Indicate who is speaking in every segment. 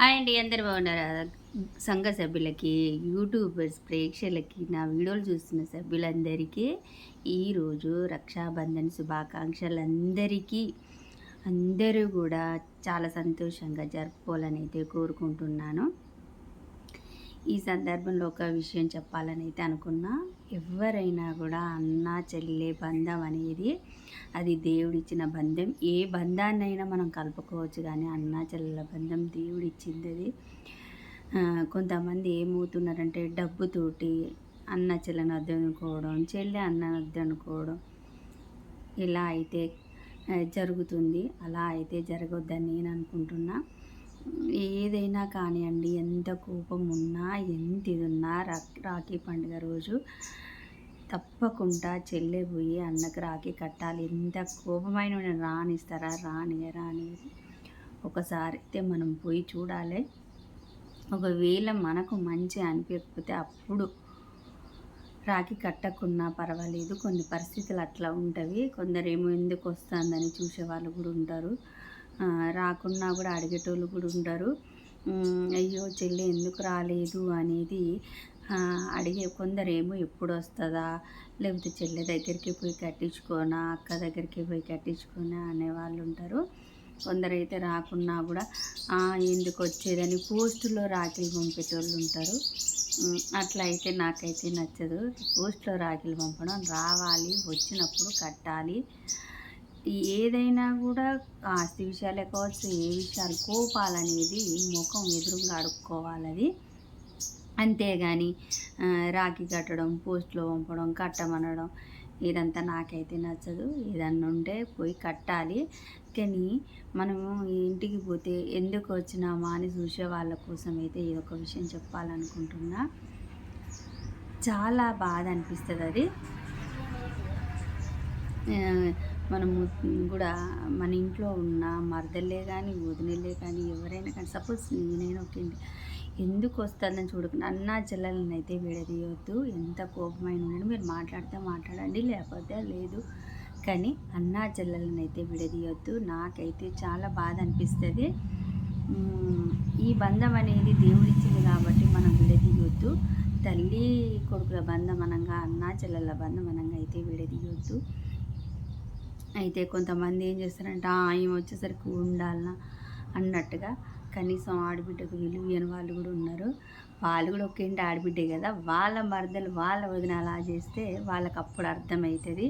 Speaker 1: Hi అండి అందరు బాగున్నారా? సంఘ సభ్యులకి యూట్యూబర్స్ ప్రేక్షకులకి నా వీడియోలు చూస్తున్న సభ్యులందరికీ ఈరోజు రక్షాబంధన్ శుభాకాంక్షలు అందరికీ అందరూ కూడా చాలా సంతోషంగా జరుపుకోవాలని అయితే కోరుకుంటున్నాను. ఈ సందర్భంలో ఒక విషయం చెప్పాలని అయితే అనుకున్నా ఎవరైనా కూడా అన్న చెల్లె బంధం అనేది అది దేవుడిచ్చిన బంధం. ఏ బంధాన్నైనా మనం కలుపుకోవచ్చు కానీ అన్న చెల్లెల బంధం దేవుడిచ్చింది అది కొంతమంది ఏమవుతున్నారంటే డబ్బుతోటి అన్న చెల్లెని వద్దనుకోవడం చెల్లె అన్న వద్దనుకోవడం ఇలా అయితే జరుగుతుంది. అలా అయితే జరగొద్దని నేను అనుకుంటున్నా. ఏదైనా కానివ్వండి ఎంత కోపం ఉన్నా ఎంత ఇది ఉన్నా రాఖీ పండుగ రోజు తప్పకుండా చెల్లె పోయి అన్నకు రాఖీ కట్టాలి. ఎంత కోపమైన రానిస్తారా రాని రాని ఒకసారి అయితే మనం పోయి చూడాలి. ఒకవేళ మనకు మంచి అనిపించకపోతే అప్పుడు రాఖీ కట్టకున్నా పర్వాలేదు. కొన్ని పరిస్థితులు అట్లా ఉంటవి. కొందరేమో ఎందుకు వస్తుందని చూసే వాళ్ళు కూడా ఉంటారు. రాకున్నా కూడా అడిగేటోళ్ళు కూడా ఉండరు. అయ్యో చెల్లి ఎందుకు రాలేదు అనేది అడిగే కొందరేమో ఎప్పుడు వస్తుందా లేకపోతే చెల్లె దగ్గరికి పోయి కట్టించుకోనా అక్క దగ్గరికి పోయి కట్టించుకోనా అనే వాళ్ళు ఉంటారు. కొందరైతే రాకున్నా కూడా ఎందుకు వచ్చేదని పోస్టులో రాఖీలు పంపేటోళ్ళు ఉంటారు. అట్లా అయితే నాకైతే నచ్చదు. పోస్ట్లో రాఖీలు పంపడం రావాలి వచ్చినప్పుడు కట్టాలి. ఏదైనా కూడా ఆస్తి విషయాలే కావచ్చు ఏ విషయాలు కోపాలనేది ముఖం ఎదురుగా అడుక్కోవాలి అంతేగాని రాఖీ కట్టడం పోస్ట్లో పంపడం కట్టమనడం ఇదంతా నాకైతే నచ్చదు. ఏదన్నా ఉంటే పోయి కట్టాలి. కానీ మనము ఇంటికి పోతే ఎందుకు వచ్చినామా అని చూసే వాళ్ళ కోసం అయితే ఈ ఒక విషయం చెప్పాలనుకుంటున్నా. చాలా బాధ అనిపిస్తుంది అది మనము కూడా మన ఇంట్లో ఉన్న మరదల్లే కానీ వదినలే కానీ ఎవరైనా కానీ సపోజ్ నేనైనా ఒక ఎందుకు వస్తుందని చూడకుండా అన్న చెల్లెలను అయితే విడదీయొద్దు. ఎంత కోపమైన ఉండండి. మీరు మాట్లాడితే మాట్లాడండి. లేకపోతే లేదు. కానీ అన్న చెల్లెలను అయితే విడదీయొద్దు. నాకైతే చాలా బాధ అనిపిస్తుంది. ఈ బంధం అనేది దేవుడిచ్చింది కాబట్టి మనం విడదీయొద్దు. తల్లి కొడుకుల బంధం అనంగా అన్న చెల్లెల బంధం అనంగా అయితే విడదీయొద్దు. అయితే కొంతమంది ఏం చేస్తారంటే ఆయన వచ్చేసరికి ఉండాలన్నా అన్నట్టుగా కనీసం ఆడబిడ్డకు విలువని వాళ్ళు కూడా ఉన్నారు. వాళ్ళు కూడా ఒక ఇంటి ఆడబిడ్డే కదా. వాళ్ళ మరదలు వాళ్ళ వదిన అలా చేస్తే వాళ్ళకి అప్పుడు అర్థమవుతుంది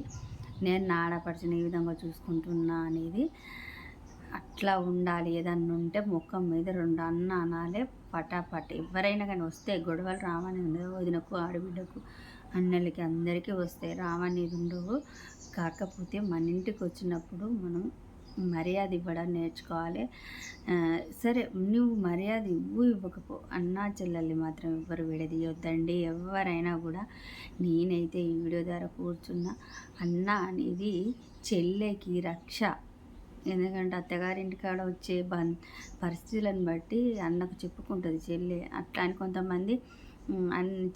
Speaker 1: నేను నా ఆడపడిచిన ఈ విధంగా చూసుకుంటున్నా? అనేది అట్లా ఉండాలి. ఏదన్నా ఉంటే ముఖం మీద రెండు అన్న అనాలే పటాపట్. ఎవరైనా కానీ వస్తే గొడవలు రావని ఉండదు వదినకు ఆడబిడ్డకు అన్నలకి అందరికీ వస్తాయి. రావని ఉండవు కాకపోతే మన ఇంటికి వచ్చినప్పుడు మనం మర్యాద ఇవ్వడం నేర్చుకోవాలి. సరే నువ్వు మర్యాద ఇవ్వు ఇవ్వకపో. అన్నా చెల్లెల్ని మాత్రం ఎవ్వరు విడదీయొద్దండి. ఎవరైనా కూడా నేనైతే ఈ వీడియో ద్వారా కూర్చున్న అన్న అనేది చెల్లెకి రక్ష. ఎందుకంటే అత్తగారింటి కాడ వచ్చే బన్ పరిస్థితులను బట్టి అన్నకు చెప్పుకుంటుంది చెల్లె. అట్లా అని కొంతమంది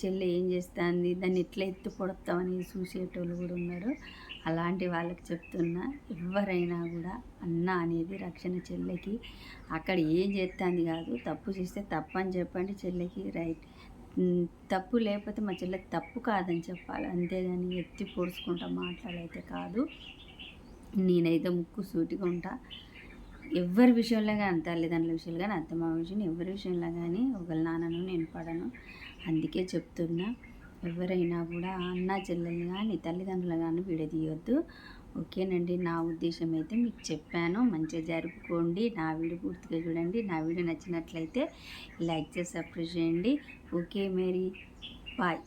Speaker 1: చెల్లె ఏం చేస్తుంది? దాన్ని ఎట్లా ఎత్తి పొడతామని చూసేటోళ్ళు కూడా ఉన్నారు. అలాంటి వాళ్ళకి చెప్తున్నా ఎవరైనా కూడా అన్న అనేది రక్షణ చెల్లెకి అక్కడ ఏం చేస్తుంది కాదు తప్పు చేస్తే తప్పు అని చెప్పండి చెల్లెకి రైట్. తప్పు లేకపోతే మా చెల్లెకి తప్పు కాదని చెప్పాలి. అంతేగాని ఎత్తి పొడుచుకుంటా మాట్లాడైతే కాదు. నేనైతే ముక్కు సూటిగా ఉంటా. ఎవరి విషయంలో కానీ తల్లిదండ్రుల విషయంలో కానీ అత్తమామ విషయం ఎవరి విషయంలో కానీ ఒకళ్ళ నాన్నను నేను పడను. అందుకే చెప్తున్నా ఎవరైనా కూడా అన్న చెల్లెలు కానీ తల్లిదండ్రులు కానీ విడదీయొద్దు. ఓకేనండి? నా ఉద్దేశం అయితే మీకు చెప్పాను. మంచిగా జరుపుకోండి. నా వీడియో పూర్తిగా చూడండి. నా వీడియో నచ్చినట్లయితే లైక్ చేసి సబ్స్క్రైబ్ చేయండి. ఓకే మేరీ. బాయ్.